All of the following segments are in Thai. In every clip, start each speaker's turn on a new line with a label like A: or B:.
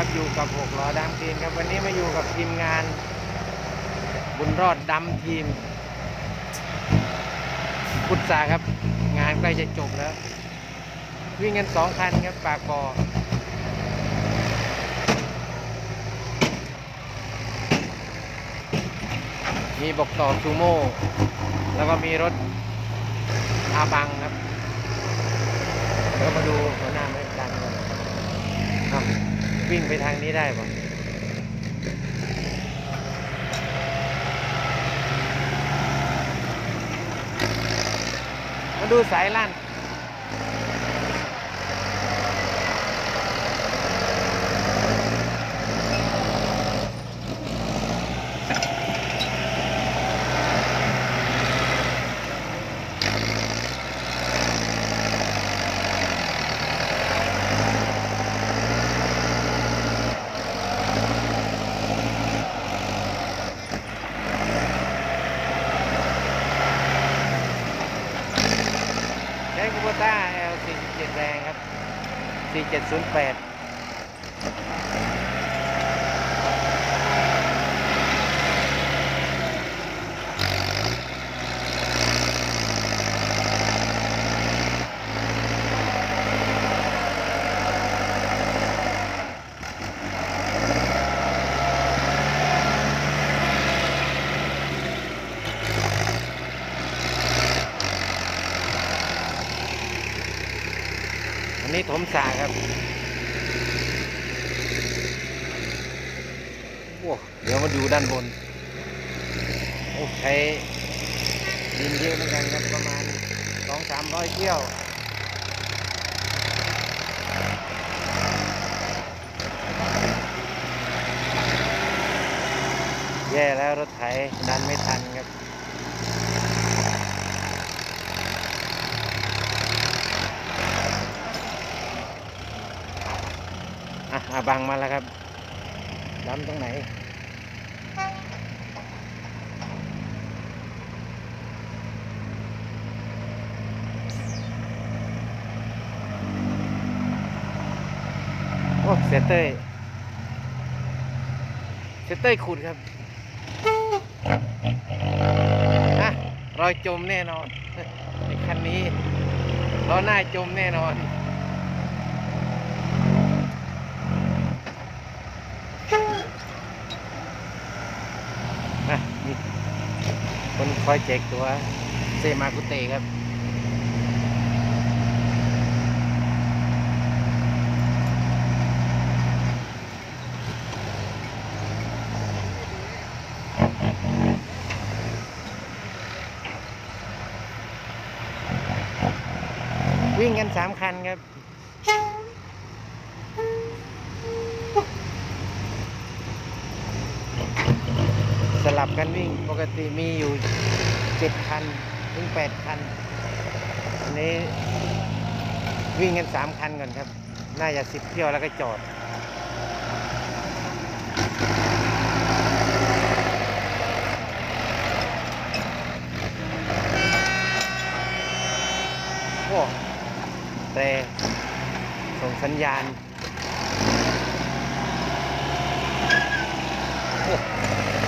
A: ครับอยู่กับหกล้อดำทีมครับวันนี้มาอยู่กับทีมงาน บุญรอดดำทีมพุทธาครับ งานใกล้จะจบแล้ว วิ่งกันสองคันครับปากบอมีบอกต่อซูโม่แล้วก็มีรถอาบังครับแล้วมาดูหัวหน้าไม่ดันกันอ้าว วิ่งไปทางนี้ได้ปะมาดูสายลั่น ใช้คูโบต้า L 47แรงครับ 4708 นนี้ถมสาครับโอ้เดี๋ยวมาดูด้านบน โอ้ใช้ดินเยอะเหมือนกันครับประมาณสองสามร้อยเที่ยวแย่แล้วรถไถดันไม่ทันครับ อะอาบังมาแล้วครับดำตรงไหนโอ้เซเต้เซเต้ขุดครับอะรอยจมแน่นอนไอ้คันนี้ล้อหน้าจมแน่นอน นะมีคนคอยแจกตัวเซมากุเตครับวิ่งกันสามคันครับ ลับกันวิ่งปกติมีอยู่เจ็ดคันถึงแปดคันอันนี้วิ่งกันสามคันก่อนครับ น่าจะสิบเที่ยวแล้วก็จอดโอ้แต่ส่งสัญญาณ โอ้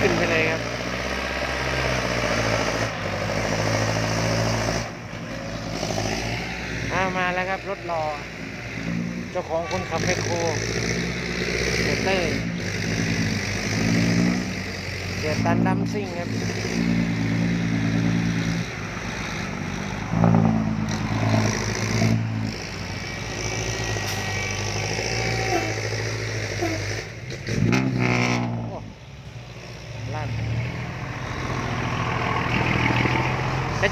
A: ขึ้นไปเลยครับอามาแล้วครับ รถรอ เจ้าของคนขับแมคโครเดเต้ยเดียตันดำซิ่งครับ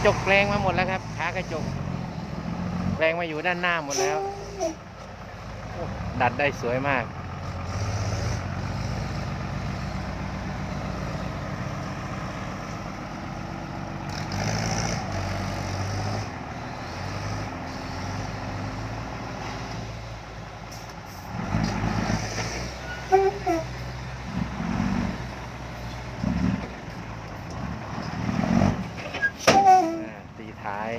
A: ระจกแปลงมาหมดแล้วครับขากระจกแปลงมาอยู่ด้านหน้าหมดแล้ว ดัดได้สวยมาก ก็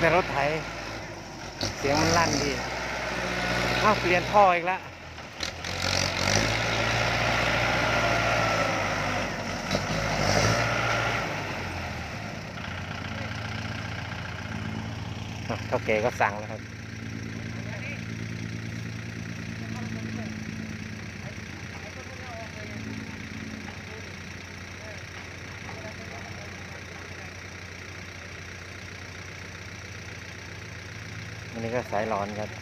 A: เป็นรถไถ เสียงมันลั่นดี อ้าวเปลี่ยนท่ออีกแล้วอะเท่าแกก็สั่งแล้วครับอันนี้ก็สายร้อนครับ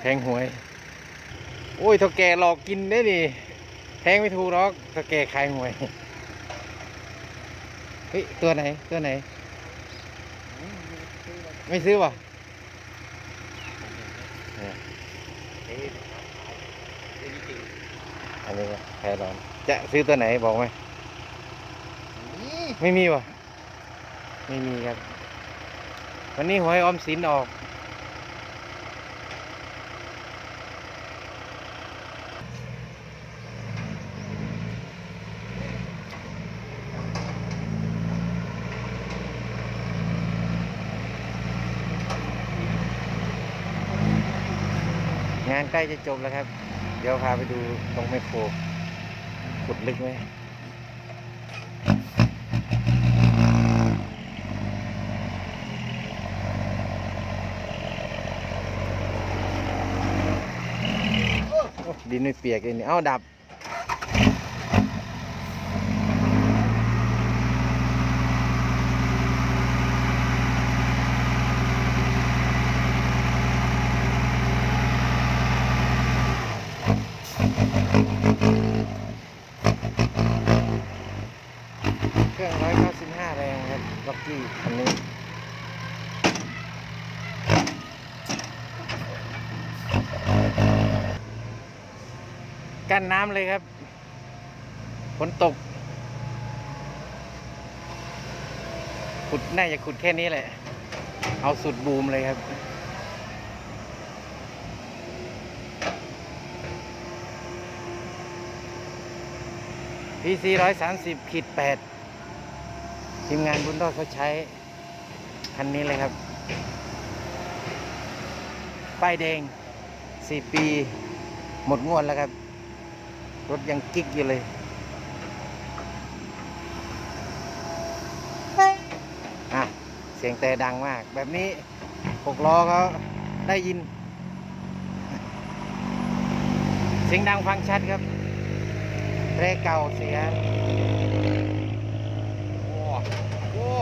A: แทงหวย โอ้ยเท่าแก่หลอกกินได้ดิแทงไม่ถูกหรอกเท่าแก่ขายหวย เฮ้ย ตัวไหน ตัวไหน ไม่ซื้อป่ะอันนี้แพร้อน จะซื้อตัวไหนบอกไหม ไม่มีวะไม่มีครับ วันนี้หวยออมสินออก งานใกล้จะจบแล้วครับ เดี๋ยวพาไปดูตรงไมโครขุดลึกไหมดินไม่เปียกเลยนี่เอ้าดับ เครื่องร้อยเก้าสิบห้าแรง ครับล็อกกี้คันนี้กั้นน้ำเลยครับฝนตก ขุดน่าจะขุดแค่นี้แหละ เอาสุดบูมเลยครับ PC ร้อยสามสิบขีดแปด ทีมงานบุญรอดเขาใช้คันนี้เลยครับ ป้ายแดงสี่ปี หมดงวดแล้วครับ รถยังกิ๊กอยู่เลย อะ เสียงแต่ดังมาก แบบนี้หกล้อเขาได้ยิน เสียงดังฟังชัดครับแตรเก่าเสีย โอ้โห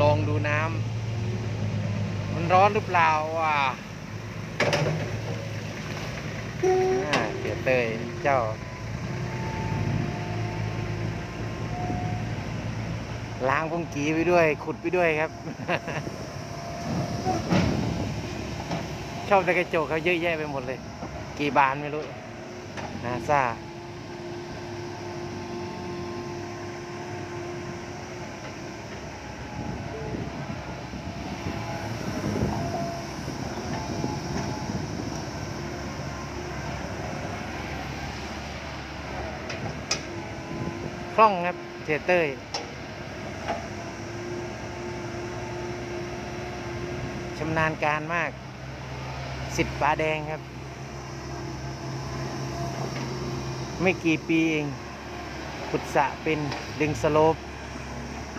A: ลอง ดูน้ำมันร้อนหรือเปล่าว่ะเสียเตยเจ้า ล้างพุงกีไปด้วย ขุดไปด้วยครับ ชอบแต่กระจกเขาเยอะแยะไปหมดเลย กี่บานไม่รู้ นาซา ล่องครับเจเต้ยชำนาญการมากสิทธิ์ปลาแดงครับ ไม่กี่ปีเองขุดสะเป็นดึงสโลป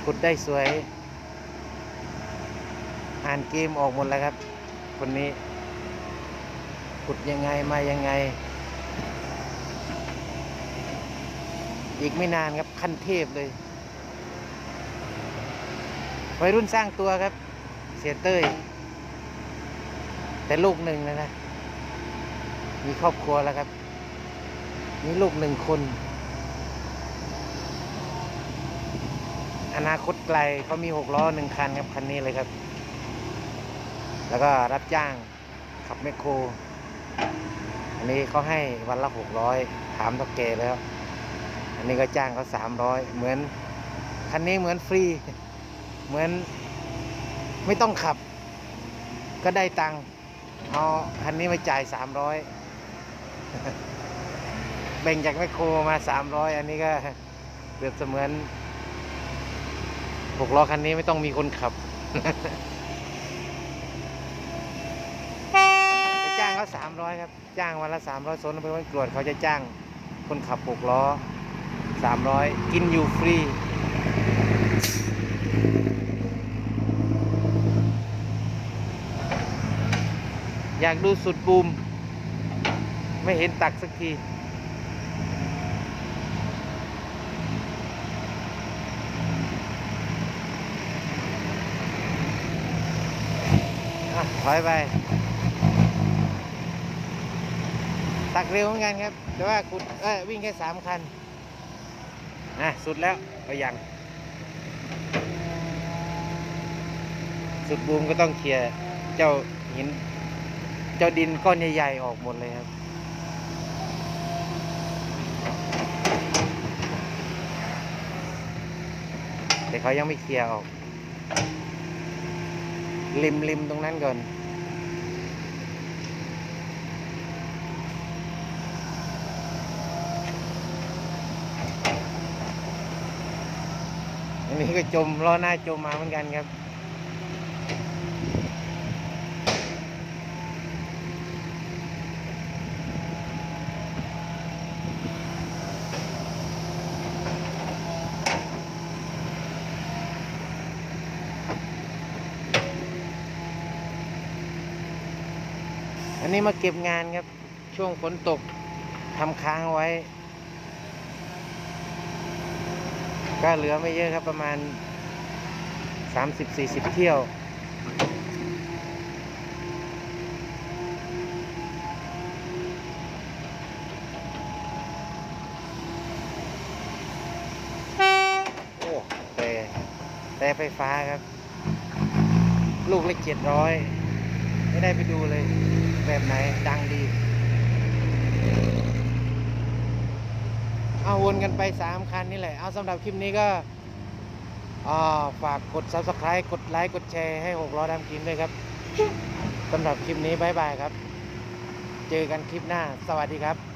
A: ขุดได้สวย อ่านเกมออกหมดแล้วครับ คนนี้ขุดยังไงมายังไง อีกไม่นานครับขั้นเทพเลยวัยรุ่นสร้างตัวครับ เสียเต้ย แต่ลูกหนึ่งนะนะ มีครอบครัวแล้วครับ มีลูกหนึ่งคน อนาคตไกลเขามีหกล้อหนึ่งคันครับ คันนี้เลยครับ แล้วก็รับจ้างขับแมคโคร อันนี้เขาให้วันละหกร้อยถามเท่าแกแล้ว นนี้ก็จ้างเขาสามร้อยเหมือน คันนี้เหมือนฟรี เหมือนไม่ต้องขับ ก็ได้ตังค์เอาคันนี้มาจ่ายสามร้อยแบ่งจากแมคโครมาสามร้อยอันนี้ก็เปรียบเสมือนหกล้อคันนี้ไม่ต้องมีคนขับจ้างเขาสามร้อยครับ จ้างวันละสามร้อยโซนอำเภอวันกรวดเขาจะจ้างคนขับหกล้อ สามร้อยกินอยู่ฟรี อยากดูสุดบูม ไม่เห็นตักสักทีถอยไป ตักเร็วเหมือนกันครับ แต่ว่าคุณวิ่งแค่สามคัน นะสุดแล้วก็ยังสุดบูมก็ต้องเคลียร์เจ้าหิน เจ้าดินก้อนใหญ่ๆออกหมดเลยครับแต่เขายังไม่เคลียร์ออกริมริมตรงนั้นก่อน อันนี้ก็จมล้อหน้าจมมาเหมือนกันครับ อันนี้มาเก็บงานครับ ช่วงฝนตกทำค้างไว้ ก็เหลือไม่เยอะครับประมาณ 30-40 เที่ยว โอ้แต่แต่ไฟฟ้าครับ ลูกเล็กเจ็ดร้อยไม่ได้ไปดูเลย แบบไหนดังดี เอาวนกันไปสามคันนี่แหละ เอาสำหรับคลิปนี้ก็ฝากกด subscribe กดไลค์ กดแชร์ให้หกล้อดำกินด้วยครับสำหรับคลิปนี้บายบายครับ เจอกันคลิปหน้า สวัสดีครับ